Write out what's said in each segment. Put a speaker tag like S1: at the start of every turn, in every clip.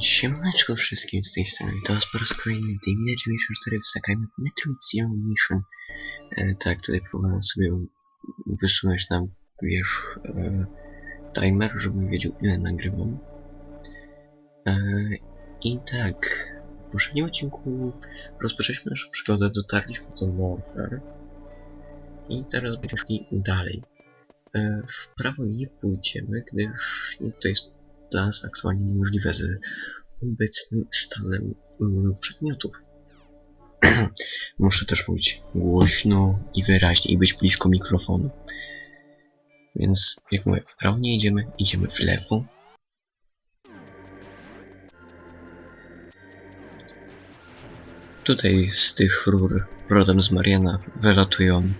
S1: Siemaneczko wszystkim z tej strony, to jest po raz kolejny Damien94 w zagraniu Metroid Zero Mission. E, tak, tutaj próbowałem sobie wysunąć nam, wiesz, e, timer, żebym wiedział ile nagrywam. E, I tak, w poprzednim odcinku rozpoczęliśmy naszą przygodę, dotarliśmy do Morfer. I teraz będziemy szli dalej. E, w prawo nie pójdziemy, gdyż no, to aktualnie niemożliwe z obecnym stanem mm, przedmiotów. Muszę też mówić głośno i wyraźnie i być blisko mikrofonu. Więc jak mówię, w prawo nie idziemy, idziemy w lewo. Tutaj z tych rur rodem z Mariana wylatują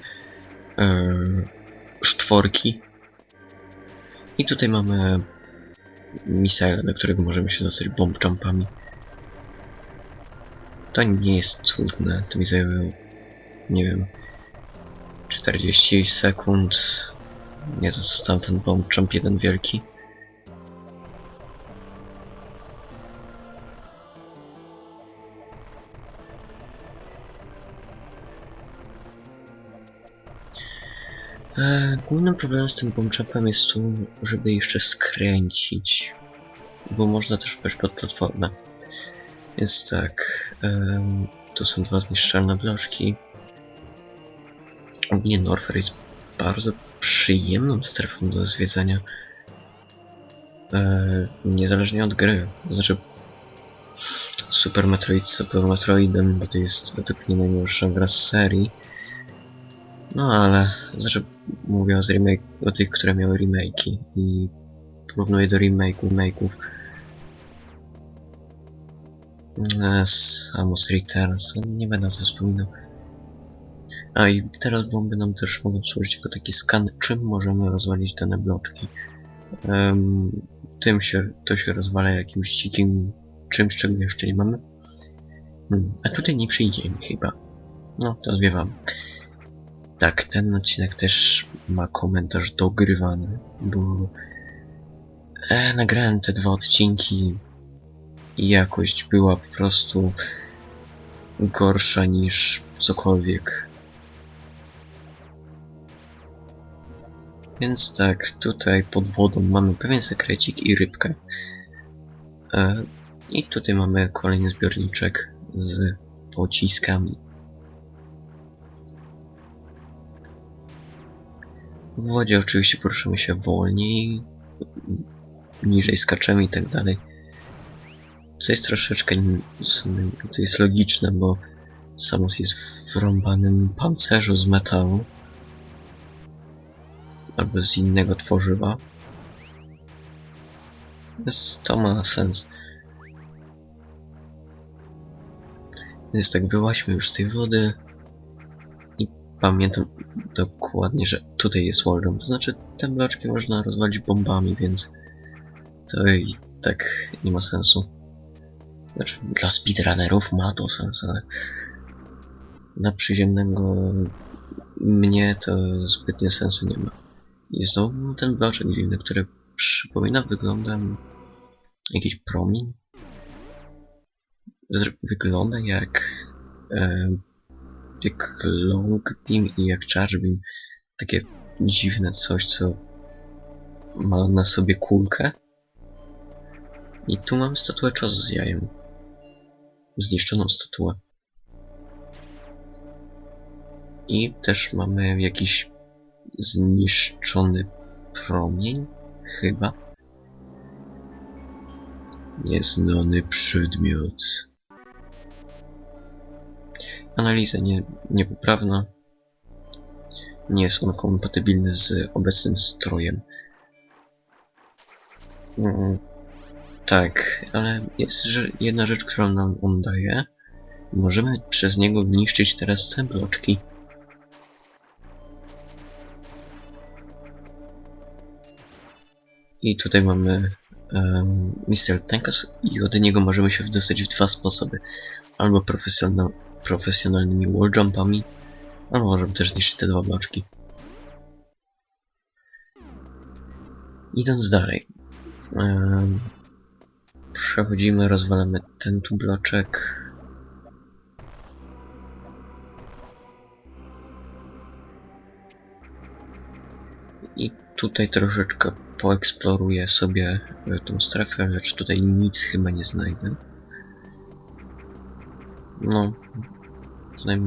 S1: e, sztworki. I tutaj mamy Misaela, do którego możemy się dostać bomb jumpami. To nie jest trudne, to mi zajęło, nie wiem, 40 sekund. Nie, to jest tamten bomb jump jeden wielki. E, głównym problemem z tym bomb jumpem jest to, żeby jeszcze skręcić bo można też wpaść pod platformę. Więc tak, em, tu są dwa zniszczalne bloczki. Ogólnie Norfer jest bardzo przyjemną strefą do zwiedzania. E, niezależnie od gry. Znaczy, Super Metroid Super Metroidem, bo to jest według mnie najmilsza gra z serii. No ale, znaczy, mówię o, remake, o tych, które miały remake'i i porównuję do remake'ów, remake'ów. E, Samus Returns, nie będę o tym wspominał. A i teraz bomby nam też mogą służyć jako taki skan, czym możemy rozwalić dane bloczki. Em, tym się, to się rozwala jakimś dzikim czymś, czego jeszcze nie mamy. Hmm, a tutaj nie przyjdziemy chyba. No, to zwiewam. Tak, ten odcinek też ma komentarz dogrywany, bo e, nagrałem te dwa odcinki i jakość była po prostu gorsza niż cokolwiek. Więc tak, tutaj pod wodą mamy pewien sekrecik i rybkę. E, I tutaj mamy kolejny zbiorniczek z pociskami. W wodzie oczywiście poruszamy się wolniej, niżej skaczemy i tak dalej. To jest troszeczkę, to jest logiczne, bo Samus jest w rąbanym pancerzu z metalu. Albo z innego tworzywa. Więc to ma sens. Więc tak, wyłaźmy już z tej wody. Pamiętam dokładnie, że tutaj jest wallrun. To znaczy, te bloczki można rozwalić bombami, więc to i tak nie ma sensu. Znaczy, dla speedrunnerów ma to sens, ale dla przyziemnego mnie to zbytnio sensu nie ma. I znowu ten bloczek dziwny, który przypomina wyglądem jakiś promień. Wygląda jak jak long beam i jak charge. Takie dziwne coś, co ma na sobie kulkę. I tu mamy statuę czasu z jajem. Zniszczoną statuę. I też mamy jakiś zniszczony promień, chyba. Nieznany przedmiot. Analiza nie, niepoprawna. Nie jest on kompatybilny z obecnym strojem. Mm, tak, ale jest jedna rzecz, którą nam on daje. Możemy przez niego niszczyć teraz te bloczki. I tutaj mamy um, Mr. Tankas i od niego możemy się wydostać w dwa sposoby. Albo profesjonal, profesjonalnymi walljumpami, albo możemy też zniszczyć te dwa bloczki. Idąc dalej. Przechodzimy, rozwalamy ten tu bloczek. I tutaj troszeczkę poeksploruję sobie e, tą strefę, lecz tutaj nic chyba nie znajdę. No, tutaj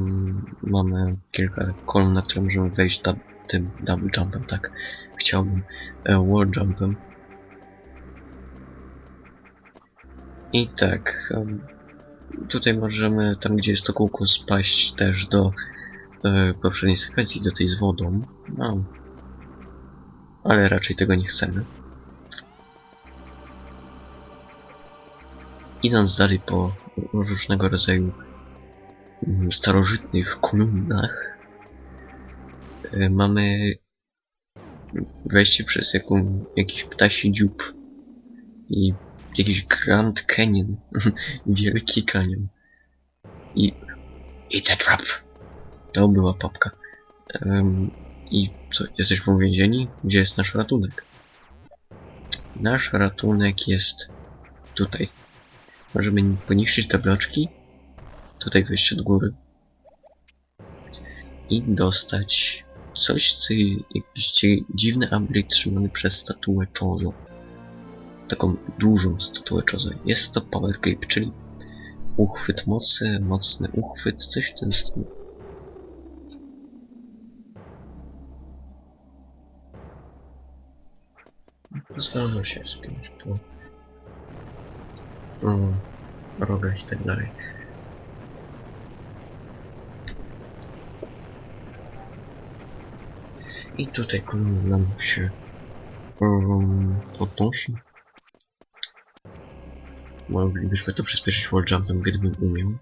S1: mamy kilka kolumn, na które możemy wejść dub, tym double jumpem, tak. Chciałbym e, wall jumpem. I tak, tutaj możemy, tam gdzie jest to kółko, spaść też do e, poprzedniej sekwencji, do tej z wodą. No, ale raczej tego nie chcemy. Idąc dalej po różnego rodzaju starożytnych kolumnach, e, mamy wejście przez jaką, jakiś ptasi dziób i jakiś Grand Canyon, wielki kanion. I It's a trap! To była papka. Em, I co, jesteśmy uwięzieni? Gdzie jest nasz ratunek? Nasz ratunek jest tutaj. Możemy poniszczyć te bloczki. Tutaj wejść od góry. I dostać coś, co jakiś dziwny upgrade trzymany przez statuę Chozo. Taką dużą statuę Chozo. Jest to Power Grip, czyli uchwyt mocy, mocny uchwyt, coś w tym stylu. Pozwolę się spiąć po mm, rogach i tak dalej. I tutaj kolumna nam się um, podnosi. Moglibyśmy to przyspieszyć wall jumpem, gdybym umiał.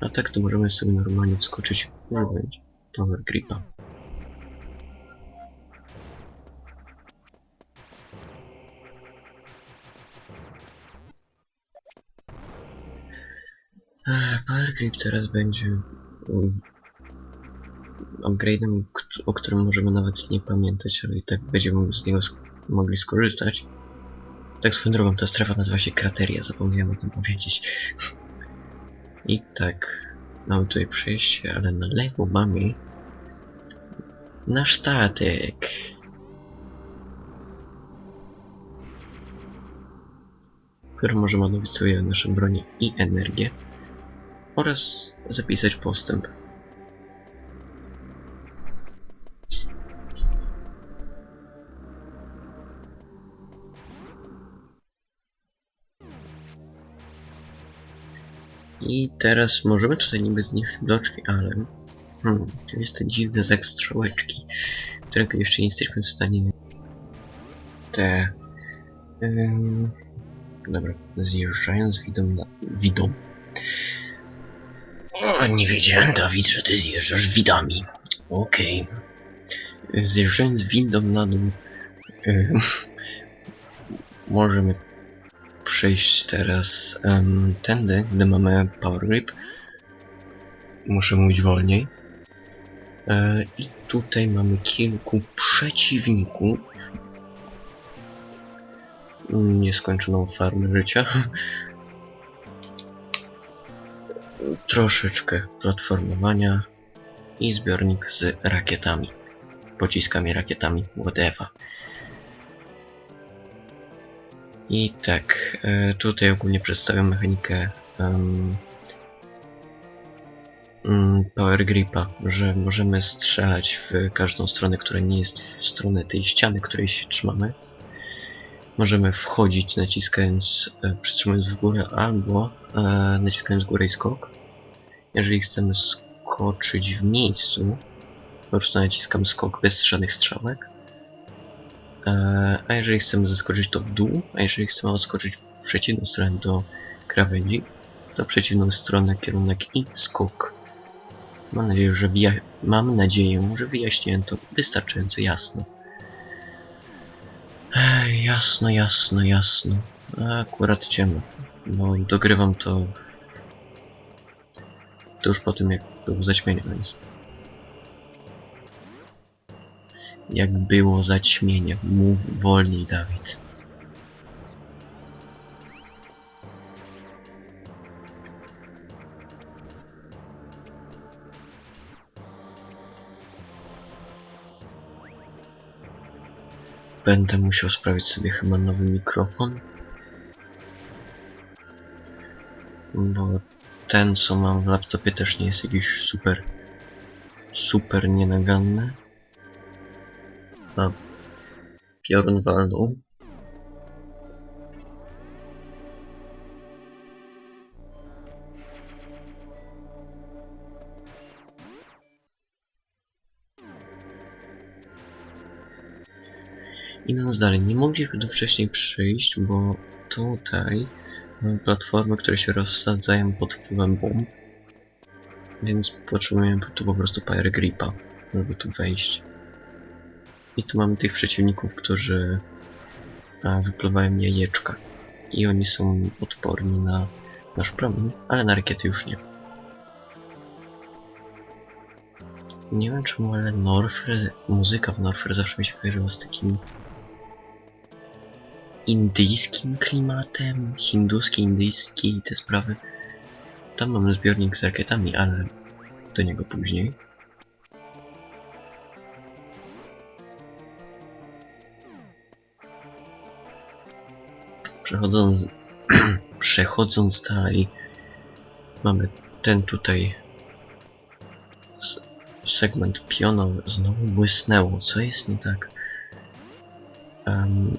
S1: A tak to możemy sobie normalnie wskoczyć używając power gripa. Power Grip teraz będzie um, upgrade'em, o którym możemy nawet nie pamiętać, ale i tak będziemy z niego sk- mogli skorzystać. Tak swoją drogą, ta strefa nazywa się Krateria, zapomniałem o tym powiedzieć. I tak, mamy tutaj przejście, ale na lewo mamy nasz statek. w którym możemy odnowić sobie nasze bronie i energię oraz zapisać postęp. I teraz możemy tutaj niby zniszczyć bloczki, ale hmm, tu jest ten dziwny znak strzałeczki, którego jeszcze nie jesteśmy w stanie te ym, dobra, zjeżdżając widą na widą o, nie wiedziałem, Dawid, że ty zjeżdżasz widami. Okej. Zjeżdżając windą na dół, y, możemy przejść teraz em, tędy, gdy mamy power grip. Muszę mówić wolniej. E, I tutaj mamy kilku przeciwników. Nieskończoną farmę życia. troszeczkę platformowania i zbiornik z rakietami, pociskami, rakietami, whatever. I tak, e, tutaj ogólnie przedstawiam mechanikę mm, Power Gripa, że możemy strzelać w każdą stronę, która nie jest w stronę tej ściany, której się trzymamy. Możemy wchodzić naciskając, e, przytrzymując w górę albo e, naciskając górę i skok. Jeżeli chcemy skoczyć w miejscu, po prostu naciskam skok bez żadnych strzałek. E, a jeżeli chcemy zeskoczyć to w dół, a jeżeli chcemy odskoczyć w przeciwną stronę do krawędzi, to przeciwną stronę kierunek i skok. Mam nadzieję, że, mam nadzieję, że wyjaśniłem to wystarczająco jasno. Ej, jasno, jasno, jasno. A akurat ciemno. No, dogrywam to tuż po tym, jak było zaćmienie, więc... jak było zaćmienie. Mów wolniej, Dawid. Będę musiał sprawić sobie chyba nowy mikrofon. Bo ten, co mam w laptopie, też nie jest jakiś super, super nienaganny. A piorun walnął. Idąc dalej, nie mogliśmy tu wcześniej przyjść, bo tutaj mamy platformy, które się rozsadzają pod wpływem bomb. Więc potrzebujemy tu po prostu Fire Gripa, żeby tu wejść. I tu mamy tych przeciwników, którzy wypluwają jajeczka. I oni są odporni na nasz promień, ale na rakiety już nie. Nie wiem czemu, ale Norfre, muzyka w Norfre zawsze mi się kojarzyła z takim indyjskim klimatem, hinduski, indyjski i te sprawy. Tam mamy zbiornik z rakietami, ale do niego później. Przechodząc, przechodząc dalej, mamy ten tutaj segment pionowy. Znowu błysnęło. Co jest nie tak? Em,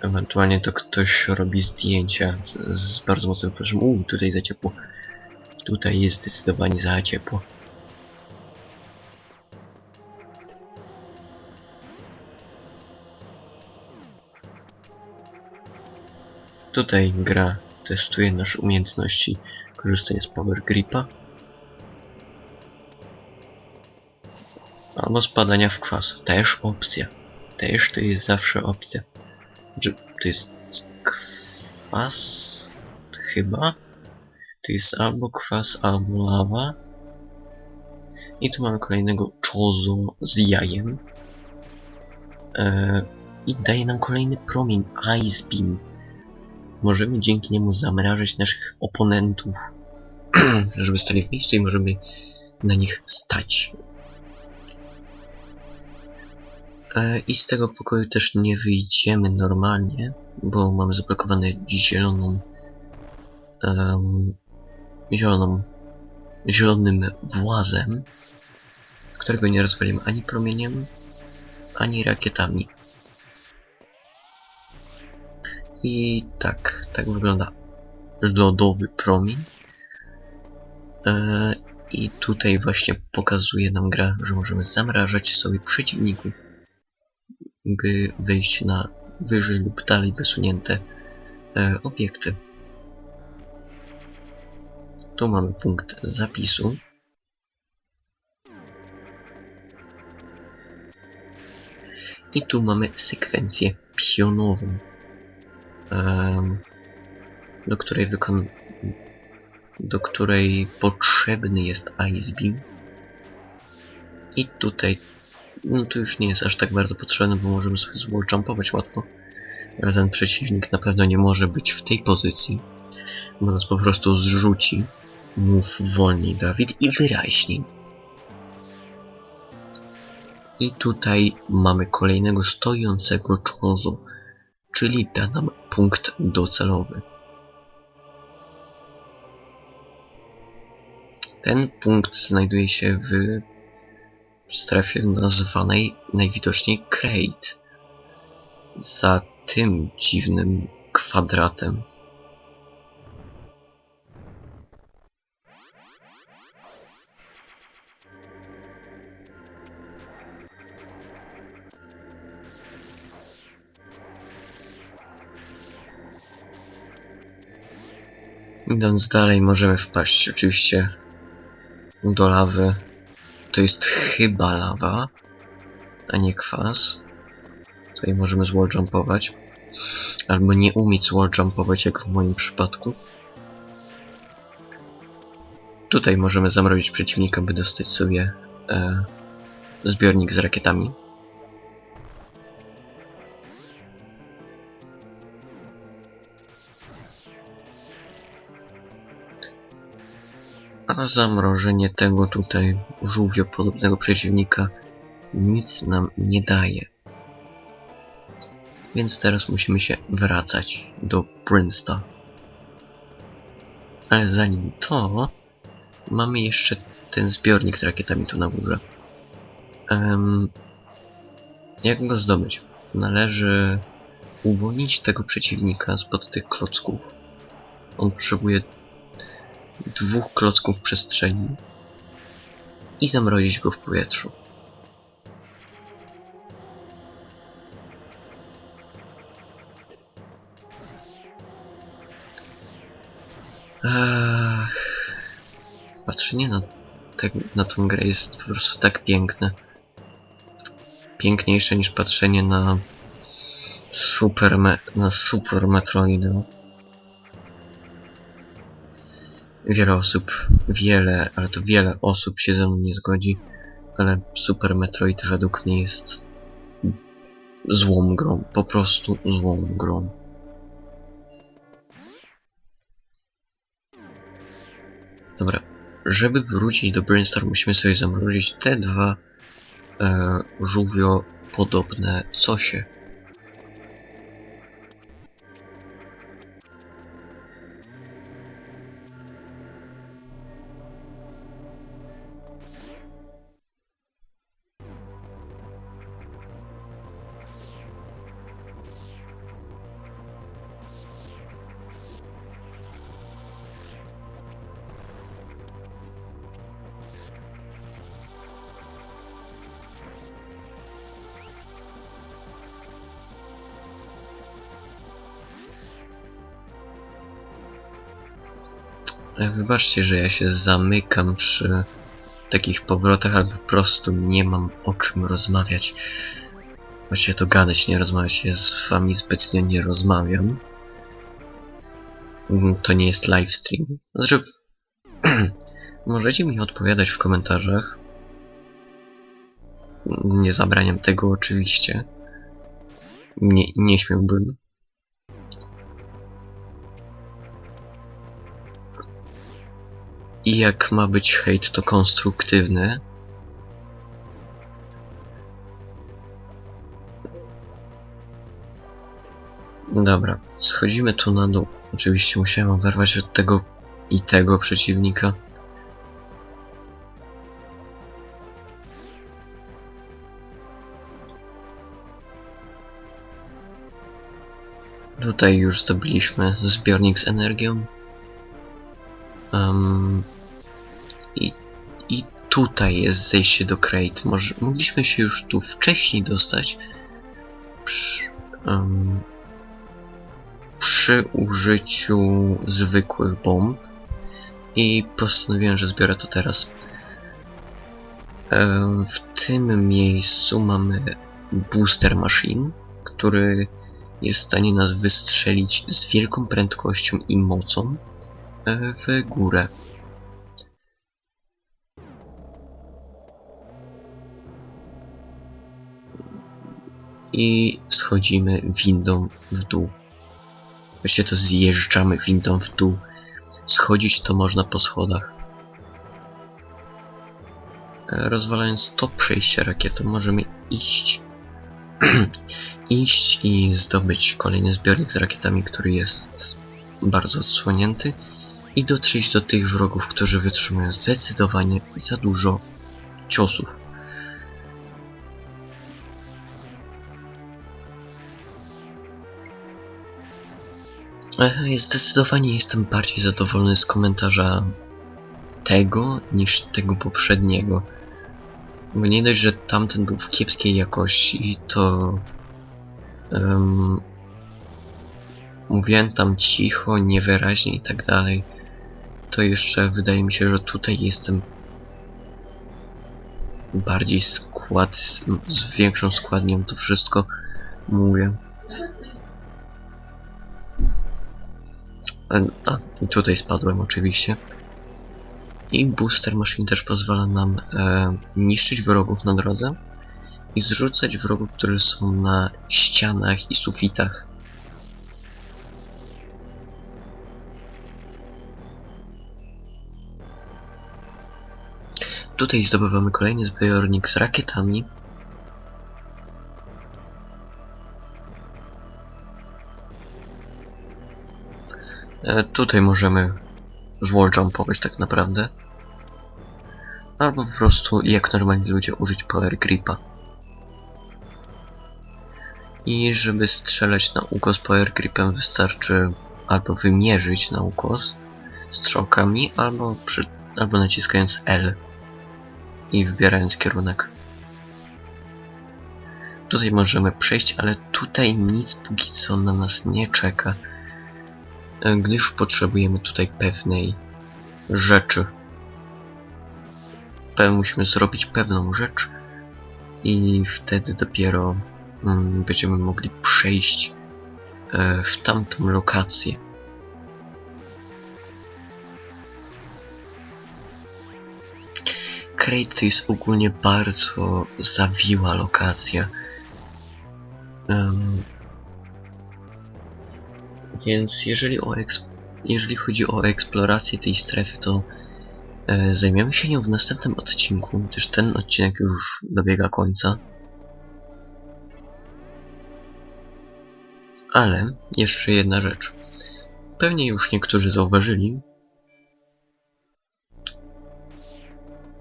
S1: Ewentualnie to ktoś robi zdjęcia z, z bardzo mocnym flashem. Uuu, tutaj za ciepło. Tutaj jest zdecydowanie za ciepło. Tutaj gra testuje nasze umiejętności korzystania z Power Gripa. Albo spadania w kwas. Też opcja. Też to jest zawsze opcja. To jest kwas? Chyba? To jest albo kwas, albo lawa. I tu mamy kolejnego czozo z jajem. E, I daje nam kolejny promień Ice Beam. Możemy dzięki niemu zamrażać naszych oponentów, żeby stali w miejscu i możemy na nich stać. E, I z tego pokoju też nie wyjdziemy normalnie, bo mamy zablokowane zieloną, em, zieloną, zielonym włazem, którego nie rozwalimy ani promieniem, ani rakietami. I tak, tak wygląda lodowy promień. E, I tutaj właśnie pokazuje nam gra, że możemy zamrażać sobie przeciwników by wejść na wyżej lub dalej wysunięte e, obiekty. Tu mamy punkt zapisu. I tu mamy sekwencję pionową, do której wykon do której potrzebny jest Ice Beam. I tutaj no to już nie jest aż tak bardzo potrzebne, bo możemy sobie z wall jumpować łatwo. Ale ten przeciwnik na pewno nie może być w tej pozycji, bo nas po prostu zrzuci. Mów wolniej, Dawid, i wyraźniej. I tutaj mamy kolejnego stojącego czozo, czyli da nam punkt docelowy. Ten punkt znajduje się w strefie nazwanej najwidoczniej Crate. Za tym dziwnym kwadratem. Idąc dalej możemy wpaść oczywiście do lawy to jest chyba lawa, a nie kwas. Tutaj możemy z wall jumpować. Albo nie umieć z wall jumpować, jak w moim przypadku. Tutaj możemy zamrozić przeciwnika, by dostać sobie e, zbiornik z rakietami. Zamrożenie tego tutaj żółwiopodobnego przeciwnika nic nam nie daje. Więc teraz musimy się wracać do Princeton. Ale zanim to, mamy jeszcze ten zbiornik z rakietami tu na górze. Em, jak go zdobyć? Należy uwolnić tego przeciwnika spod tych klocków. On potrzebuje dwóch klocków przestrzeni i zamrozić go w powietrzu. Ach, patrzenie na, te, na tą grę jest po prostu tak piękne. Piękniejsze niż patrzenie na Super, na Super Metroida. Wiele osób, wiele, ale to wiele osób się ze mną nie zgodzi, ale Super Metroid według mnie jest złą grą, po prostu złą grą. Dobra, żeby wrócić do Brainstorm musimy sobie zamrozić te dwa e, żółwio podobne cosie. Wybaczcie, że ja się zamykam przy takich powrotach, ale po prostu nie mam o czym rozmawiać. Właściwie to gadać, nie rozmawiać. Ja z wami zbytnio nie rozmawiam. Mm, To nie jest live stream. Znaczy, możecie mi odpowiadać w komentarzach. Nie zabraniam tego oczywiście. Nie, nie śmiałbym. I jak ma być hejt, to konstruktywny. Dobra, schodzimy tu na dół. Oczywiście musiałem oberwać od tego i tego przeciwnika. Tutaj już zdobyliśmy zbiornik z energią. Um, i, I tutaj jest zejście do Crate. Może mogliśmy się już tu wcześniej dostać przy, em, przy użyciu zwykłych bomb i postanowiłem, że zbiorę to teraz. Em, w tym miejscu mamy booster machine, który jest w stanie nas wystrzelić z wielką prędkością i mocą w górę. I schodzimy windą w dół. Właściwie to zjeżdżamy windą w dół. Schodzić to można po schodach. E, Rozwalając to przejście rakietą możemy iść iść i zdobyć kolejny zbiornik z rakietami, który jest bardzo odsłonięty i dotrzeć do tych wrogów, którzy wytrzymują zdecydowanie za dużo ciosów. Zdecydowanie jestem bardziej zadowolony z komentarza tego niż tego poprzedniego. Bo nie dość, że tamten był w kiepskiej jakości, to em, mówiłem tam cicho, niewyraźnie i tak dalej. To jeszcze wydaje mi się, że tutaj jestem bardziej skład, z, większą składnią to wszystko mówię. E, A, i tutaj spadłem oczywiście. I booster machine też pozwala nam e, niszczyć wrogów na drodze i zrzucać wrogów, którzy są na ścianach i sufitach. Tutaj zdobywamy kolejny zbiornik z rakietami. E, tutaj możemy zwalljumpować tak naprawdę. Albo po prostu, jak normalni ludzie, użyć power gripa. I żeby strzelać na ukos power gripem wystarczy albo wymierzyć na ukos strzałkami, albo, przy, albo naciskając L i wybierając kierunek. Tutaj możemy przejść, ale tutaj nic póki co na nas nie czeka, gdyż potrzebujemy tutaj pewnej rzeczy. Musimy zrobić pewną rzecz i wtedy dopiero mm, będziemy mogli przejść e, w tamtą lokację. Crate to jest ogólnie bardzo zawiła lokacja. Em, więc jeżeli, o jeżeli chodzi o eksplorację tej strefy, to e, zajmiemy się nią w następnym odcinku, gdyż ten odcinek już dobiega końca. Ale jeszcze jedna rzecz. Pewnie już niektórzy zauważyli.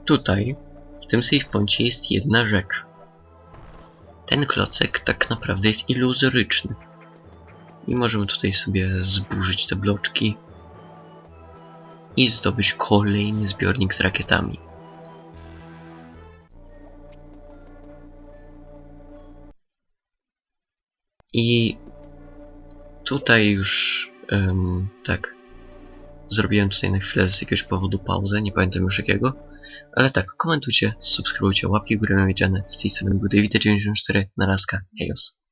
S1: Tutaj, w tym save poincie jest jedna rzecz. Ten klocek tak naprawdę jest iluzoryczny. I możemy tutaj sobie zburzyć te bloczki i zdobyć kolejny zbiornik z rakietami. I tutaj już em, tak. Zrobiłem tutaj na chwilę z jakiegoś powodu pauzę, nie pamiętam już jakiego. Ale tak, komentujcie, subskrybujcie, łapki w górę nawiedziane. Z tej strony był David94, narazka, hejos.